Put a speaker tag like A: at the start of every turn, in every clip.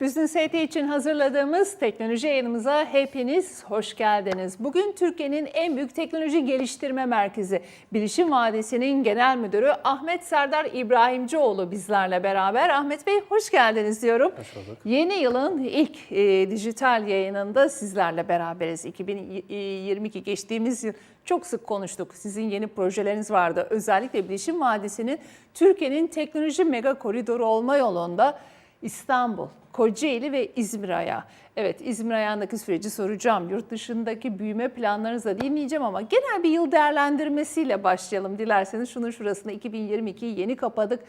A: Business AT için hazırladığımız teknoloji yayınımıza hepiniz hoş geldiniz. Bugün Türkiye'nin en büyük teknoloji geliştirme merkezi Bilişim Vadisi'nin genel müdürü Ahmet Serdar İbrahimcioğlu bizlerle beraber. Ahmet Bey hoş geldiniz diyorum.
B: Hoş bulduk.
A: Yeni yılın ilk e, dijital yayınında sizlerle beraberiz. 2022 geçtiğimiz yıl çok sık konuştuk. Sizin yeni projeleriniz vardı. Özellikle Bilişim Vadisi'nin Türkiye'nin teknoloji mega koridoru olma yolunda İstanbul, Kocaeli ve İzmir ayağı. Evet İzmir ayağındaki süreci soracağım. Yurt dışındaki büyüme planlarınızı da dinleyeceğim ama genel bir yıl değerlendirmesiyle başlayalım dilerseniz. Şunun şurasında 2022'yi yeni kapadık.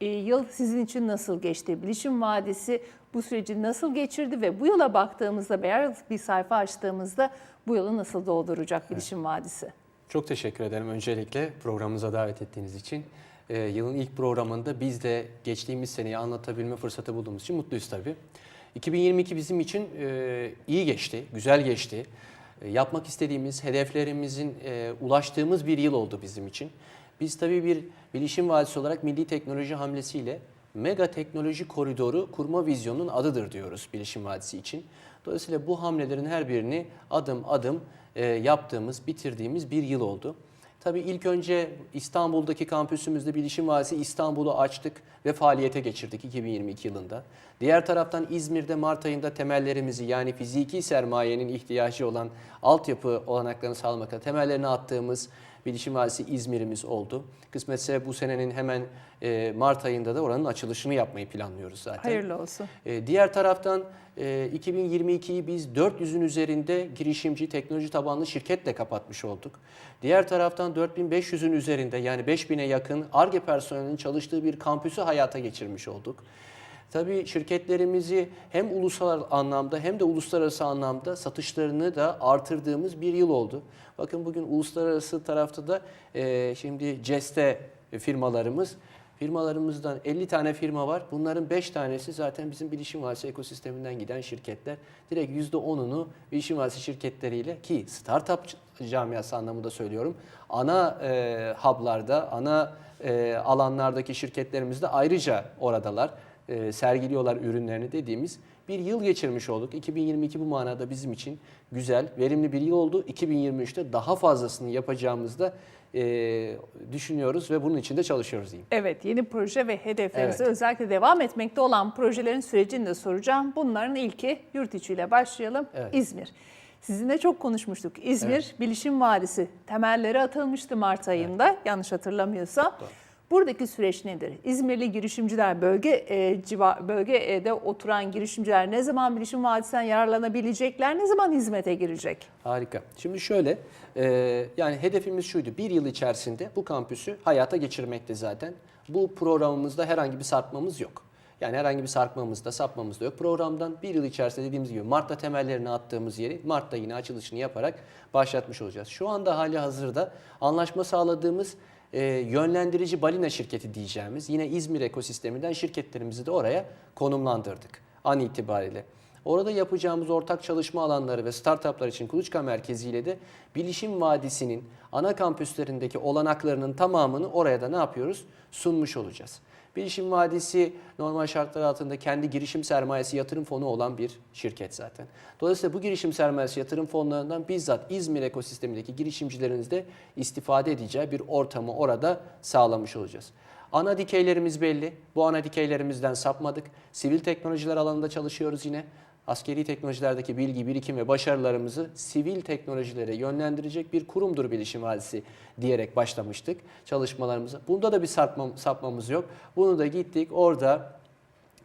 A: E, yıl sizin için nasıl geçti? Bilişim Vadisi bu süreci nasıl geçirdi ve bu yıla baktığımızda beyaz bir sayfa açtığımızda bu yılı nasıl dolduracak Bilişim Vadisi?
B: Çok teşekkür ederim öncelikle programımıza davet ettiğiniz için. Ee, yılın ilk programında biz de geçtiğimiz seneyi anlatabilme fırsatı bulduğumuz için mutluyuz tabii. 2022 bizim için e, iyi geçti, güzel geçti. E, yapmak istediğimiz, hedeflerimizin e, ulaştığımız bir yıl oldu bizim için. Biz tabii bir bilişim vadisi olarak milli teknoloji hamlesiyle mega teknoloji koridoru kurma vizyonunun adıdır diyoruz bilişim vadisi için. Dolayısıyla bu hamlelerin her birini adım adım e, yaptığımız, bitirdiğimiz bir yıl oldu. Tabii ilk önce İstanbul'daki kampüsümüzde Bilişim Vadisi İstanbul'u açtık ve faaliyete geçirdik 2022 yılında. Diğer taraftan İzmir'de Mart ayında temellerimizi yani fiziki sermayenin ihtiyacı olan altyapı olanaklarını sağlamak adına temellerini attığımız Bilişim Vadisi İzmir'imiz oldu. Kısmetse bu senenin hemen e, Mart ayında da oranın açılışını yapmayı planlıyoruz zaten.
A: Hayırlı olsun.
B: E, Diğer taraftan e, 2022'yi biz 400'ün üzerinde girişimci teknoloji tabanlı şirketle kapatmış olduk. Diğer taraftan 4500'ün üzerinde yani 5000'e yakın ARGE personelinin çalıştığı bir kampüsü hayata geçirmiş olduk. Tabii şirketlerimizi hem ulusal anlamda hem de uluslararası anlamda satışlarını da artırdığımız bir yıl oldu. Bakın bugün uluslararası tarafta da e, şimdi CES'te firmalarımız Firmalarımızdan 50 tane firma var. Bunların 5 tanesi zaten bizim bilişim vadisi ekosisteminden giden şirketler. Direkt %10'unu bilişim vadisi şirketleriyle ki startup camiası anlamında söylüyorum. Ana e, hub'larda, ana e, alanlardaki şirketlerimiz de ayrıca oradalar. E, sergiliyorlar ürünlerini dediğimiz bir yıl geçirmiş olduk. 2022 bu manada bizim için güzel, verimli bir yıl oldu. 2023'te daha fazlasını yapacağımızda e, düşünüyoruz ve bunun için de çalışıyoruz diyeyim.
A: Evet, yeni proje ve hedeflerinize
B: Evet.
A: özellikle devam etmekte olan projelerin sürecini de soracağım. Bunların ilki yurt içiyle başlayalım.
B: Evet.
A: İzmir. Sizinle çok konuşmuştuk. İzmir Bilişim Vadisi temelleri atılmıştı Mart ayında yanlış hatırlamıyorsam.
B: Doğru.
A: Buradaki süreç nedir? İzmirli girişimciler, bölge e, civa, bölgede oturan girişimciler ne zaman Bilişim Vadisi'nden yararlanabilecekler, ne zaman hizmete girecek?
B: Harika. Şimdi şöyle, e, yani hedefimiz şuydu. Bir yıl içerisinde bu kampüsü hayata geçirmekte zaten. Bu programımızda herhangi bir sarkmamız yok. Yani herhangi bir sarkmamız da sapmamız da yok. Programdan bir yıl içerisinde dediğimiz gibi Mart'ta temellerini attığımız yeri Mart'ta yine açılışını yaparak başlatmış olacağız. Şu anda hali hazırda anlaşma sağladığımız e, yönlendirici balina şirketi diyeceğimiz yine İzmir ekosisteminden şirketlerimizi de oraya konumlandırdık an itibariyle. Orada yapacağımız ortak çalışma alanları ve startuplar için Kuluçka Merkezi ile de Bilişim Vadisi'nin ana kampüslerindeki olanaklarının tamamını oraya da ne yapıyoruz? Sunmuş olacağız. Bilişim Vadisi normal şartlar altında kendi girişim sermayesi yatırım fonu olan bir şirket zaten. Dolayısıyla bu girişim sermayesi yatırım fonlarından bizzat İzmir ekosistemindeki girişimcilerimizde istifade edeceği bir ortamı orada sağlamış olacağız. Ana dikeylerimiz belli. Bu ana dikeylerimizden sapmadık. Sivil teknolojiler alanında çalışıyoruz yine. Askeri teknolojilerdeki bilgi, birikim ve başarılarımızı sivil teknolojilere yönlendirecek bir kurumdur Bilişim Vadisi diyerek başlamıştık çalışmalarımıza. Bunda da bir sapma, sapmamız yok. Bunu da gittik orada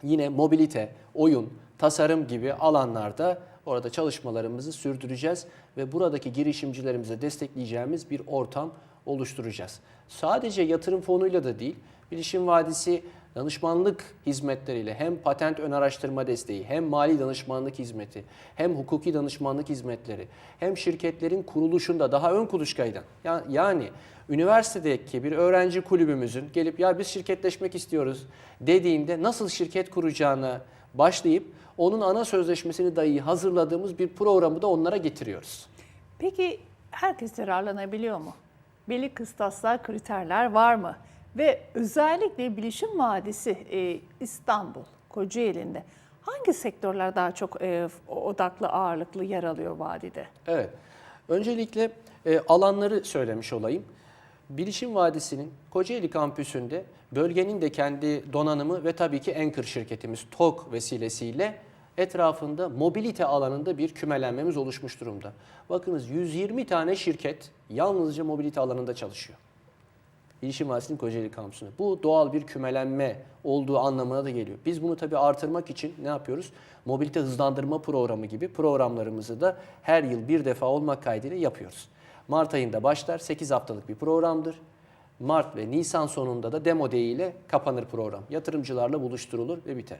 B: yine mobilite, oyun, tasarım gibi alanlarda orada çalışmalarımızı sürdüreceğiz ve buradaki girişimcilerimize destekleyeceğimiz bir ortam oluşturacağız. Sadece yatırım fonuyla da değil, Bilişim Vadisi danışmanlık hizmetleriyle hem patent ön araştırma desteği, hem mali danışmanlık hizmeti, hem hukuki danışmanlık hizmetleri, hem şirketlerin kuruluşunda daha ön kuluçkaydan ya- yani üniversitedeki bir öğrenci kulübümüzün gelip ya biz şirketleşmek istiyoruz dediğinde nasıl şirket kuracağını başlayıp onun ana sözleşmesini dahi hazırladığımız bir programı da onlara getiriyoruz.
A: Peki herkes yararlanabiliyor mu? Belli kıstaslar, kriterler var mı? Ve özellikle Bilişim Vadisi e, İstanbul, Kocaeli'nde Hangi sektörler daha çok e, odaklı, ağırlıklı yer alıyor vadide?
B: Evet. Öncelikle e, alanları söylemiş olayım. Bilişim Vadisi'nin Kocaeli kampüsünde bölgenin de kendi donanımı ve tabii ki Anchor şirketimiz TOG vesilesiyle etrafında mobilite alanında bir kümelenmemiz oluşmuş durumda. Bakınız 120 tane şirket yalnızca mobilite alanında çalışıyor. Bilişim Vadisi'nin Kocaeli kampüsünde. Bu doğal bir kümelenme olduğu anlamına da geliyor. Biz bunu tabii artırmak için ne yapıyoruz? Mobilite hızlandırma programı gibi programlarımızı da her yıl bir defa olmak kaydıyla yapıyoruz. Mart ayında başlar, 8 haftalık bir programdır. Mart ve Nisan sonunda da demo ile kapanır program. Yatırımcılarla buluşturulur ve biter.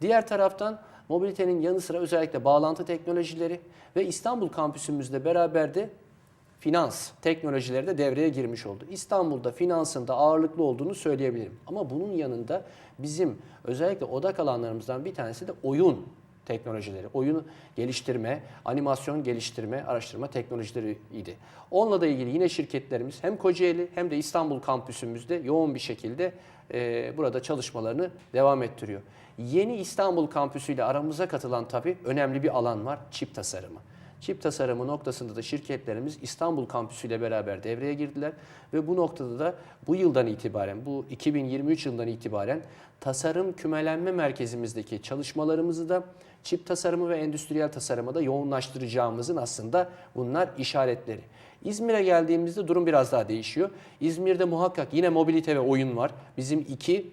B: Diğer taraftan mobilitenin yanı sıra özellikle bağlantı teknolojileri ve İstanbul kampüsümüzle beraber de finans teknolojileri de devreye girmiş oldu. İstanbul'da finansın da ağırlıklı olduğunu söyleyebilirim. Ama bunun yanında bizim özellikle odak alanlarımızdan bir tanesi de oyun teknolojileri, oyunu geliştirme, animasyon geliştirme, araştırma teknolojileriydi. Onunla da ilgili yine şirketlerimiz hem Kocaeli hem de İstanbul kampüsümüzde yoğun bir şekilde e, burada çalışmalarını devam ettiriyor. Yeni İstanbul kampüsüyle aramıza katılan tabii önemli bir alan var, çip tasarımı. Çip tasarımı noktasında da şirketlerimiz İstanbul kampüsüyle beraber devreye girdiler ve bu noktada da bu yıldan itibaren, bu 2023 yılından itibaren tasarım kümelenme merkezimizdeki çalışmalarımızı da çip tasarımı ve endüstriyel tasarıma da yoğunlaştıracağımızın aslında bunlar işaretleri. İzmir'e geldiğimizde durum biraz daha değişiyor. İzmir'de muhakkak yine mobilite ve oyun var. Bizim iki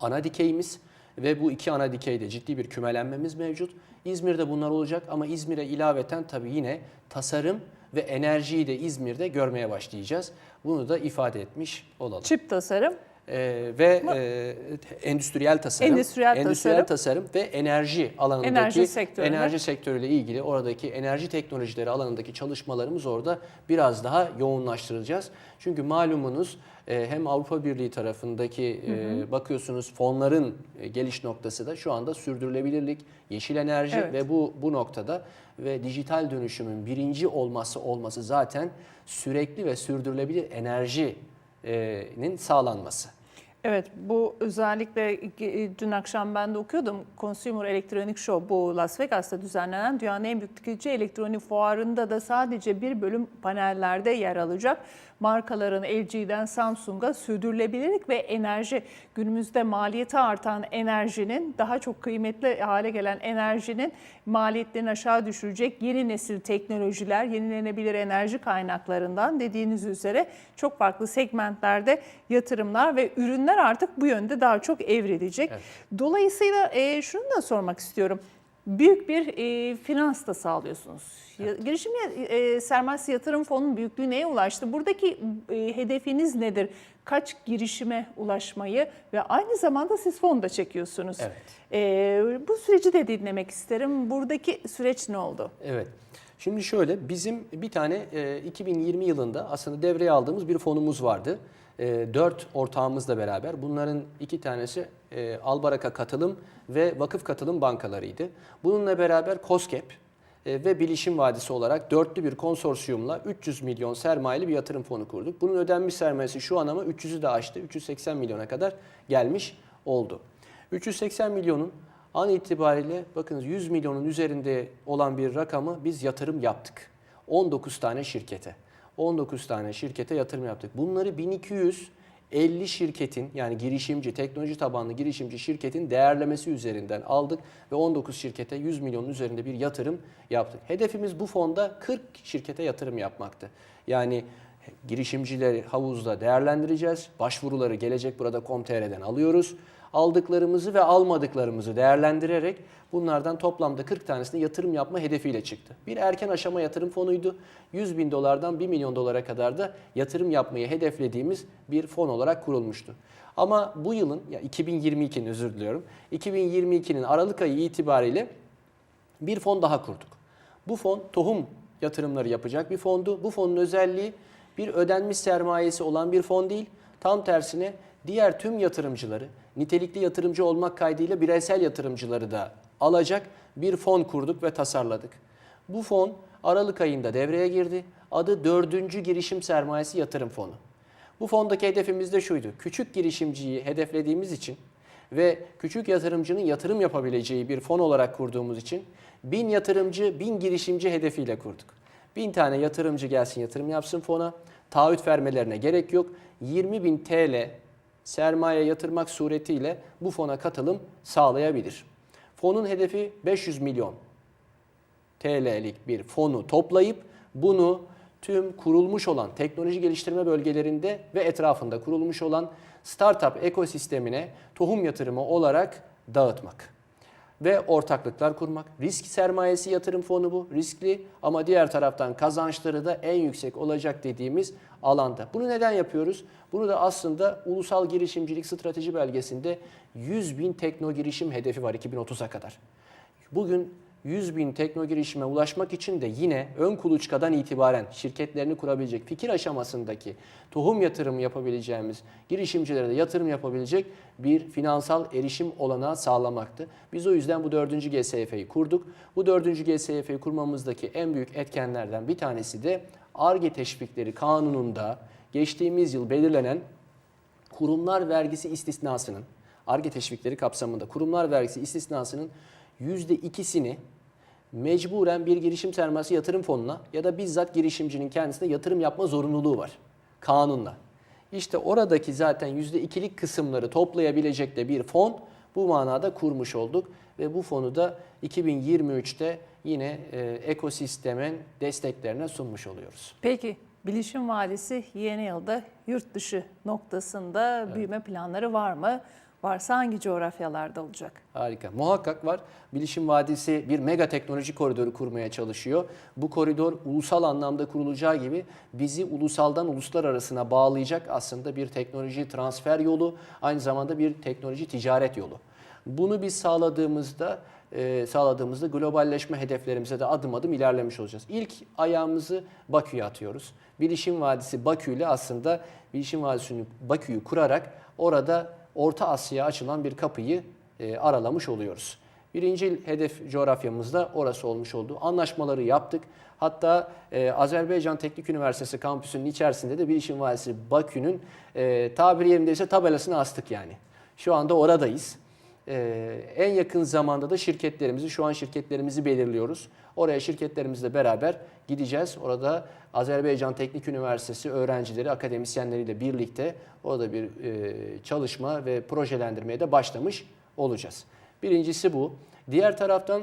B: ana dikeyimiz ve bu iki ana dikeyde ciddi bir kümelenmemiz mevcut. İzmir'de bunlar olacak ama İzmir'e ilaveten tabii yine tasarım ve enerjiyi de İzmir'de görmeye başlayacağız. Bunu da ifade etmiş olalım.
A: Çip tasarım,
B: Ee, ve e, endüstriyel tasarım,
A: Endüstriyel
B: tasarım. ve enerji alanındaki
A: Enerji
B: enerji sektörüyle ilgili oradaki enerji teknolojileri alanındaki çalışmalarımız orada biraz daha yoğunlaştıracağız. Çünkü malumunuz e, hem Avrupa Birliği tarafındaki e, bakıyorsunuz fonların e, geliş noktası da şu anda sürdürülebilirlik, yeşil enerji
A: Evet.
B: ve bu bu noktada ve dijital dönüşümün birinci olması olması zaten sürekli ve sürdürülebilir enerjinin sağlanması.
A: Evet bu özellikle e, dün akşam ben de okuyordum. Consumer Electronic Show bu Las Vegas'ta düzenlenen dünyanın en büyük tüketici elektronik fuarında da sadece bir bölüm panellerde yer alacak. Markaların LG'den Samsung'a sürdürülebilirlik ve enerji günümüzde maliyeti artan enerjinin daha çok kıymetli hale gelen enerjinin maliyetlerini aşağı düşürecek yeni nesil teknolojiler, yenilenebilir enerji kaynaklarından dediğiniz üzere çok farklı segmentlerde yatırımlar ve ürünler artık bu yönde daha çok evrilecek. Dolayısıyla e, şunu da sormak istiyorum. Büyük bir e, finans da sağlıyorsunuz. Ya- Girişim e, sermayesi yatırım fonunun büyüklüğü neye ulaştı? Buradaki e, hedefiniz nedir? Kaç girişime ulaşmayı ve aynı zamanda siz fon da çekiyorsunuz.
B: Evet.
A: E, bu süreci de dinlemek isterim. Buradaki süreç ne oldu?
B: Evet. Şimdi şöyle bizim bir tane e, 2020 yılında aslında devreye aldığımız bir fonumuz vardı. E, dört ortağımızla beraber bunların iki tanesi e, Albaraka Katılım ve Vakıf Katılım bankalarıydı. Bununla beraber COSGAP e, ve Bilişim Vadisi olarak dörtlü bir konsorsiyumla 300 milyon sermayeli bir yatırım fonu kurduk. Bunun ödenmiş sermayesi şu an ama 300'ü de aştı. 380 milyona kadar gelmiş oldu. 380 milyonun an itibariyle bakınız 100 milyonun üzerinde olan bir rakamı biz yatırım yaptık. 19 tane şirkete. 19 tane şirkete yatırım yaptık. Bunları 1250 şirketin yani girişimci, teknoloji tabanlı girişimci şirketin değerlemesi üzerinden aldık ve 19 şirkete 100 milyonun üzerinde bir yatırım yaptık. Hedefimiz bu fonda 40 şirkete yatırım yapmaktı. Yani girişimcileri havuzda değerlendireceğiz. Başvuruları gelecek burada com.tr'den alıyoruz. Aldıklarımızı ve almadıklarımızı değerlendirerek bunlardan toplamda 40 tanesine yatırım yapma hedefiyle çıktı. Bir erken aşama yatırım fonuydu. 100 bin dolardan 1 milyon dolara kadar da yatırım yapmayı hedeflediğimiz bir fon olarak kurulmuştu. Ama bu yılın, ya 2022'nin özür diliyorum, 2022'nin Aralık ayı itibariyle bir fon daha kurduk. Bu fon tohum yatırımları yapacak bir fondu. Bu fonun özelliği bir ödenmiş sermayesi olan bir fon değil. Tam tersine diğer tüm yatırımcıları, nitelikli yatırımcı olmak kaydıyla bireysel yatırımcıları da alacak bir fon kurduk ve tasarladık. Bu fon Aralık ayında devreye girdi. Adı 4. Girişim Sermayesi Yatırım Fonu. Bu fondaki hedefimiz de şuydu. Küçük girişimciyi hedeflediğimiz için ve küçük yatırımcının yatırım yapabileceği bir fon olarak kurduğumuz için bin yatırımcı, bin girişimci hedefiyle kurduk. Bin tane yatırımcı gelsin yatırım yapsın fona. Taahhüt vermelerine gerek yok. 20 bin TL sermaye yatırmak suretiyle bu fona katılım sağlayabilir. Fonun hedefi 500 milyon TL'lik bir fonu toplayıp bunu tüm kurulmuş olan teknoloji geliştirme bölgelerinde ve etrafında kurulmuş olan startup ekosistemine tohum yatırımı olarak dağıtmak ve ortaklıklar kurmak. Risk sermayesi yatırım fonu bu. Riskli ama diğer taraftan kazançları da en yüksek olacak dediğimiz alanda. Bunu neden yapıyoruz? Bunu da aslında Ulusal Girişimcilik Strateji Belgesi'nde 100 bin tekno girişim hedefi var 2030'a kadar. Bugün 100 bin tekno girişime ulaşmak için de yine ön kuluçkadan itibaren şirketlerini kurabilecek fikir aşamasındaki tohum yatırımı yapabileceğimiz girişimcilere de yatırım yapabilecek bir finansal erişim olanağı sağlamaktı. Biz o yüzden bu dördüncü GSF'yi kurduk. Bu dördüncü GSF'yi kurmamızdaki en büyük etkenlerden bir tanesi de ARGE teşvikleri kanununda geçtiğimiz yıl belirlenen kurumlar vergisi istisnasının, ARGE teşvikleri kapsamında kurumlar vergisi istisnasının %2'sini mecburen bir girişim sermayesi yatırım fonuna ya da bizzat girişimcinin kendisine yatırım yapma zorunluluğu var kanunla. İşte oradaki zaten %2'lik kısımları toplayabilecek de bir fon bu manada kurmuş olduk ve bu fonu da 2023'te yine e, ekosistemin desteklerine sunmuş oluyoruz.
A: Peki Bilişim Vadisi yeni yılda yurt dışı noktasında büyüme planları var mı? Varsa hangi coğrafyalarda olacak?
B: Harika. Muhakkak var. Bilişim Vadisi bir mega teknoloji koridoru kurmaya çalışıyor. Bu koridor ulusal anlamda kurulacağı gibi bizi ulusaldan uluslar arasına bağlayacak aslında bir teknoloji transfer yolu, aynı zamanda bir teknoloji ticaret yolu. Bunu biz sağladığımızda e, sağladığımızda globalleşme hedeflerimize de adım adım ilerlemiş olacağız. İlk ayağımızı Bakü'ye atıyoruz. Bilişim Vadisi Bakü ile aslında Bilişim Vadisi'ni Bakü'yü kurarak orada Orta Asya'ya açılan bir kapıyı e, aralamış oluyoruz. Birinci hedef coğrafyamızda orası olmuş oldu. Anlaşmaları yaptık. Hatta e, Azerbaycan Teknik Üniversitesi kampüsünün içerisinde de Bilişim Vadisi Bakü'nün e, tabiri yerindeyse tabelasını astık yani. Şu anda oradayız. Ee, en yakın zamanda da şirketlerimizi, şu an şirketlerimizi belirliyoruz. Oraya şirketlerimizle beraber gideceğiz. Orada Azerbaycan Teknik Üniversitesi öğrencileri, akademisyenleriyle birlikte orada bir e, çalışma ve projelendirmeye de başlamış olacağız. Birincisi bu. Diğer taraftan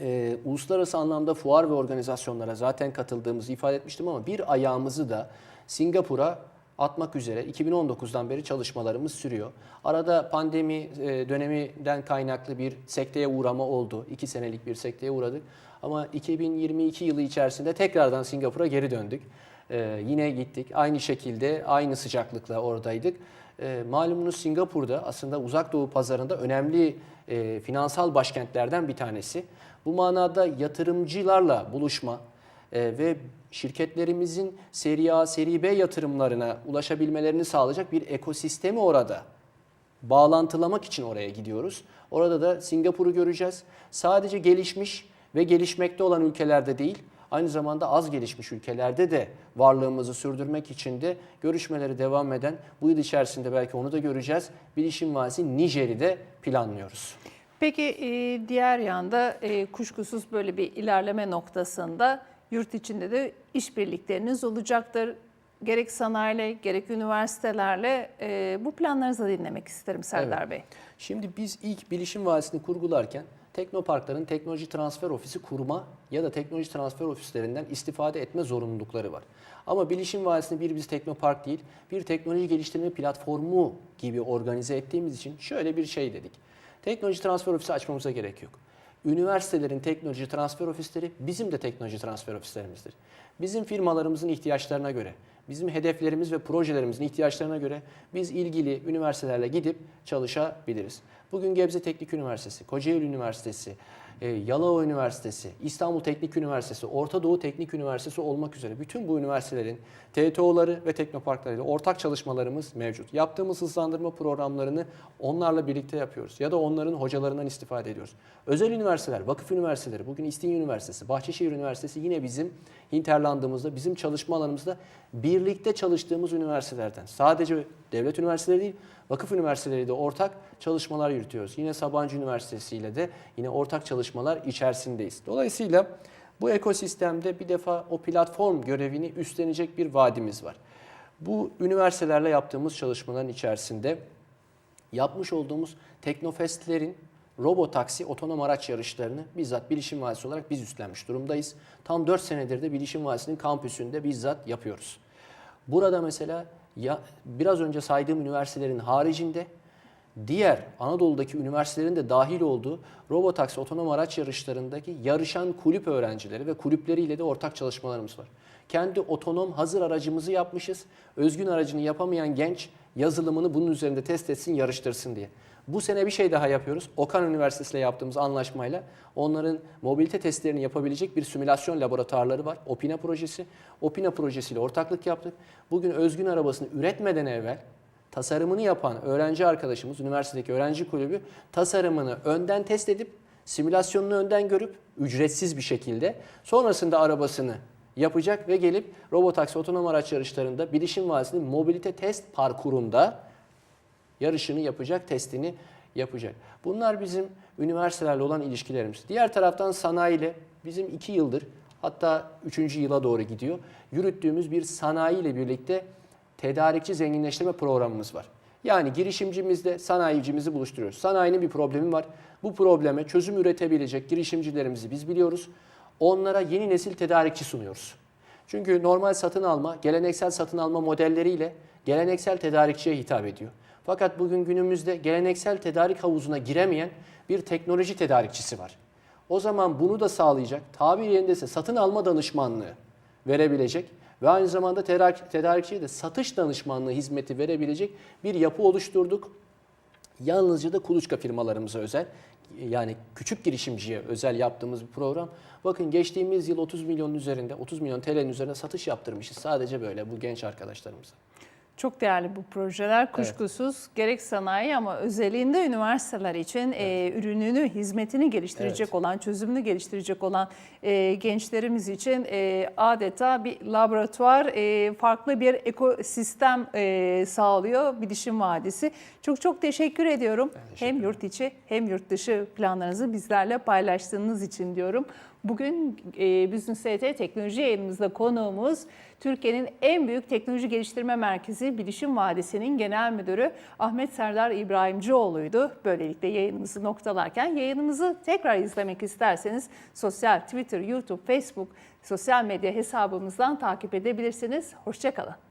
B: e, uluslararası anlamda fuar ve organizasyonlara zaten katıldığımızı ifade etmiştim ama bir ayağımızı da Singapur'a atmak üzere 2019'dan beri çalışmalarımız sürüyor. Arada pandemi e, döneminden kaynaklı bir sekteye uğrama oldu. 2 senelik bir sekteye uğradık. Ama 2022 yılı içerisinde tekrardan Singapur'a geri döndük. E, yine gittik. Aynı şekilde aynı sıcaklıkla oradaydık. E, malumunuz Singapur'da aslında uzak doğu pazarında önemli finansal başkentlerden bir tanesi. Bu manada yatırımcılarla buluşma ve şirketlerimizin seri A, seri B yatırımlarına ulaşabilmelerini sağlayacak bir ekosistemi orada bağlantılamak için oraya gidiyoruz. Orada da Singapur'u göreceğiz. Sadece gelişmiş ve gelişmekte olan ülkelerde değil, aynı zamanda az gelişmiş ülkelerde de varlığımızı sürdürmek için de görüşmeleri devam eden, bu yıl içerisinde belki onu da göreceğiz. Bilişim Vadisi Nijer'i de planlıyoruz.
A: Peki e, diğer yanda e, kuşkusuz böyle bir ilerleme noktasında yurt içinde de işbirlikleriniz olacaktır. Gerek sanayiyle gerek üniversitelerle e, bu planlarınızı da dinlemek isterim Serdar Bey.
B: Şimdi biz ilk bilişim vadisini kurgularken teknoparkların teknoloji transfer ofisi kurma ya da teknoloji transfer ofislerinden istifade etme zorunlulukları var. Ama bilişim vadisini bir biz teknopark değil, bir teknoloji geliştirme platformu gibi organize ettiğimiz için şöyle bir şey dedik. Teknoloji transfer ofisi açmamıza gerek yok. Üniversitelerin teknoloji transfer ofisleri bizim de teknoloji transfer ofislerimizdir. Bizim firmalarımızın ihtiyaçlarına göre, bizim hedeflerimiz ve projelerimizin ihtiyaçlarına göre biz ilgili üniversitelerle gidip çalışabiliriz. Bugün Gebze Teknik Üniversitesi, Kocaeli Üniversitesi, e, Yalova Üniversitesi, İstanbul Teknik Üniversitesi, Orta Doğu Teknik Üniversitesi olmak üzere bütün bu üniversitelerin TTO'ları ve teknoparklarıyla ortak çalışmalarımız mevcut. Yaptığımız hızlandırma programlarını onlarla birlikte yapıyoruz ya da onların hocalarından istifade ediyoruz. Özel üniversiteler, vakıf üniversiteleri, bugün İstinye Üniversitesi, Bahçeşehir Üniversitesi yine bizim hinterlandığımızda, bizim çalışma alanımızda birlikte çalıştığımız üniversitelerden. Sadece devlet üniversiteleri değil, Vakıf üniversiteleriyle de ortak çalışmalar yürütüyoruz. Yine Sabancı Üniversitesi ile de yine ortak çalışmalar içerisindeyiz. Dolayısıyla bu ekosistemde bir defa o platform görevini üstlenecek bir vadimiz var. Bu üniversitelerle yaptığımız çalışmaların içerisinde yapmış olduğumuz Teknofestlerin robotaksi otonom araç yarışlarını bizzat Bilişim Vadisi olarak biz üstlenmiş durumdayız. Tam 4 senedir de Bilişim Vadisi'nin kampüsünde bizzat yapıyoruz. Burada mesela ya biraz önce saydığım üniversitelerin haricinde diğer Anadolu'daki üniversitelerin de dahil olduğu robotaksi otonom araç yarışlarındaki yarışan kulüp öğrencileri ve kulüpleriyle de ortak çalışmalarımız var. Kendi otonom hazır aracımızı yapmışız. Özgün aracını yapamayan genç yazılımını bunun üzerinde test etsin, yarıştırsın diye. Bu sene bir şey daha yapıyoruz. Okan Üniversitesi ile yaptığımız anlaşmayla onların mobilite testlerini yapabilecek bir simülasyon laboratuvarları var. Opina projesi. Opina projesiyle ortaklık yaptık. Bugün özgün arabasını üretmeden evvel tasarımını yapan öğrenci arkadaşımız, üniversitedeki öğrenci kulübü tasarımını önden test edip simülasyonunu önden görüp ücretsiz bir şekilde sonrasında arabasını yapacak ve gelip robotaksi otonom araç yarışlarında Bilişim Vadisi'nin mobilite test parkurunda yarışını yapacak, testini yapacak. Bunlar bizim üniversitelerle olan ilişkilerimiz. Diğer taraftan sanayiyle bizim iki yıldır hatta üçüncü yıla doğru gidiyor. Yürüttüğümüz bir sanayi ile birlikte tedarikçi zenginleştirme programımız var. Yani girişimcimizle sanayicimizi buluşturuyoruz. Sanayinin bir problemi var. Bu probleme çözüm üretebilecek girişimcilerimizi biz biliyoruz. Onlara yeni nesil tedarikçi sunuyoruz. Çünkü normal satın alma, geleneksel satın alma modelleriyle geleneksel tedarikçiye hitap ediyor. Fakat bugün günümüzde geleneksel tedarik havuzuna giremeyen bir teknoloji tedarikçisi var. O zaman bunu da sağlayacak, tabiri yerindeyse satın alma danışmanlığı verebilecek ve aynı zamanda tedarik, tedarikçiye de satış danışmanlığı hizmeti verebilecek bir yapı oluşturduk. Yalnızca da kuluçka firmalarımıza özel yani küçük girişimciye özel yaptığımız bir program. Bakın geçtiğimiz yıl 30 milyonun üzerinde 30 milyon TL'nin üzerinde satış yaptırmışız sadece böyle bu genç arkadaşlarımıza.
A: Çok değerli bu projeler kuşkusuz gerek sanayi ama özelliğinde üniversiteler için e, ürününü, hizmetini geliştirecek
B: Evet.
A: olan, çözümünü geliştirecek olan e, gençlerimiz için e, adeta bir laboratuvar, e, farklı bir ekosistem e, sağlıyor Bilişim Vadisi. Çok çok teşekkür ediyorum.
B: teşekkür
A: hem yurt içi hem yurt dışı planlarınızı bizlerle paylaştığınız için diyorum. Bugün e, Business ST teknoloji yayınımızda konuğumuz Türkiye'nin en büyük teknoloji geliştirme merkezi Bilişim Vadisi'nin genel müdürü Ahmet Serdar İbrahimcioğlu'ydu. Böylelikle yayınımızı noktalarken yayınımızı tekrar izlemek isterseniz sosyal Twitter, YouTube, Facebook sosyal medya hesabımızdan takip edebilirsiniz. Hoşçakalın.